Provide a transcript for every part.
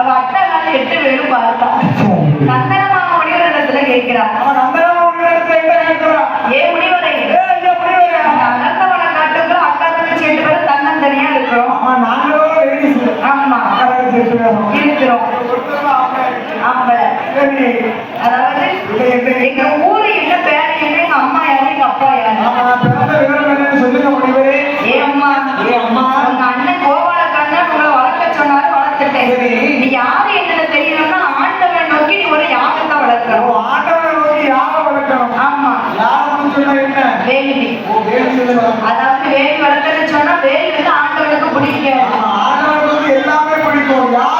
அவ அக்கா நாள் எட்டு பேரும் பார்த்தா. சந்தனமா முடிவரிடத்துல கேட்கிறா. அவன் சந்தனமா முடிவரிடத்துல கேட்கிறான் ஏன் முடிவரை? நல்லவனை காட்டுக்கிறோம் அக்கா தங்கச்சி எட்டு பேரும் தன்னந்தனியா இருக்கிறோம். ஆமா இருக்கிறோம். அதாவது வேலி. அதாவது வேலி வளர்த்து சொன்னா வேலி வந்து ஆண்டவனுக்கு பிடிக்கும். எல்லாமே பிடிக்கும். யார்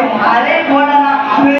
Alex, buenas